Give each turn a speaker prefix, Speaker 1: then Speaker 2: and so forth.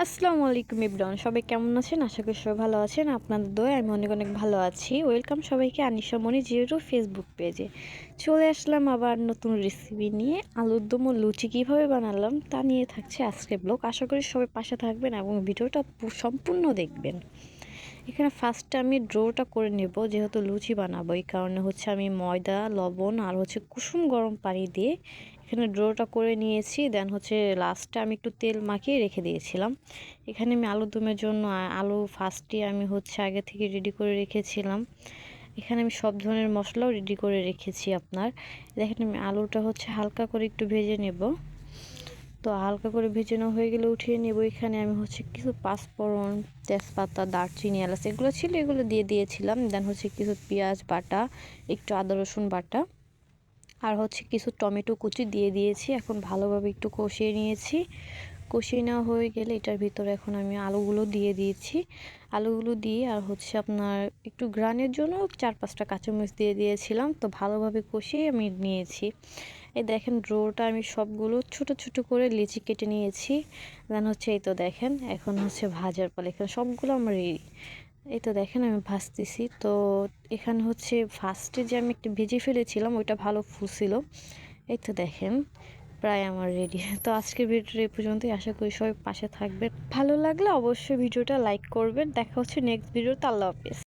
Speaker 1: আসসালামু আলাইকুম ইবরান সবাই কেমন আছেন? আশা করি সবাই ভালো আছেন। আপনাদের দয়ে আমি অনেক অনেক ভালো আছি। ওয়েলকাম সবাইকে আনিশা মনি জিরো ফেসবুক পেজে চলে আসলাম আবার নতুন রেসিপি নিয়ে। আলুর দম লুচি কীভাবে বানালাম তা নিয়ে থাকছে আজকে ব্লগ আশা করি সবাই পাশে থাকবেন এবং ভিডিওটা সম্পূর্ণ দেখবেন। এখানে ফার্স্টে আমি ড্রোটা করে নেব, যেহেতু লুচি বানাবো, এই কারণে হচ্ছে আমি ময়দা, লবণ আর হচ্ছে কুসুম গরম পানি দিয়ে এখানে ড্রোটা করে নিয়েছি। দেন হচ্ছে লাস্টে আমি একটু তেল মাখিয়ে রেখে দিয়েছিলাম। এখানে আমি আলু দমের জন্য, আলু ফার্স্টে আমি হচ্ছে আগে থেকে রেডি করে রেখেছিলাম। এখানে আমি সব ধরনের মশলাও রেডি করে রেখেছি আপনার। দেখেন আমি আলুটা হচ্ছে হালকা করে একটু ভেজে নেব। তো হালকা করে ভেজে নেওয়া হয়ে গেলে উঠিয়ে নেব। এখানে আমি হচ্ছে কিছু পাঁচফোড়ন তেজপাতা, দারচিনি, এলাচ, এগুলো ছিল, এগুলো দিয়ে দিয়েছিলাম। দেন হচ্ছে কিছু পেঁয়াজ বাটা, একটু আদা, রসুন বাটা, আর হচ্ছে কিছু টমেটো কুচি দিয়ে দিয়েছি। এখন ভালোভাবে একটু কষিয়ে নিয়েছি। কষিয়ে নেওয়া হয়ে গেলে এটার ভিতরে এখন আমি আলুগুলো দিয়ে দিয়েছি। আলুগুলো দিয়ে আর হচ্ছে আপনার একটু গ্রানের জন্য চার পাঁচটা কাঁচামরিচ দিয়ে দিয়েছিলাম। তো ভালোভাবে কষিয়ে আমি নিয়েছি। এই দেখেন ড্রোটা আমি সবগুলো ছোট ছোট করে লিচি কেটে নিয়েছি। দেন হচ্ছে এই তো দেখেন, এখন হচ্ছে ভাজার পালা। এখানে সবগুলো আমার রেডি। এই তো দেখেন আমি ভাজতেছি। তো এখানে হচ্ছে ফার্স্টে যে আমি একটু ভেজে ফেলেছিলাম, ওইটা ভালো ফুছিল এই তো দেখেন, প্রায় আমার রেডি। তো আজকের ভিডিওটা এই পর্যন্তই। আশা করি সবাই পাশে থাকবেন। ভালো লাগলে অবশ্যই ভিডিওটা লাইক করবেন। দেখা হচ্ছে নেক্সট ভিডিওতে আল্লাহ হাফেজ।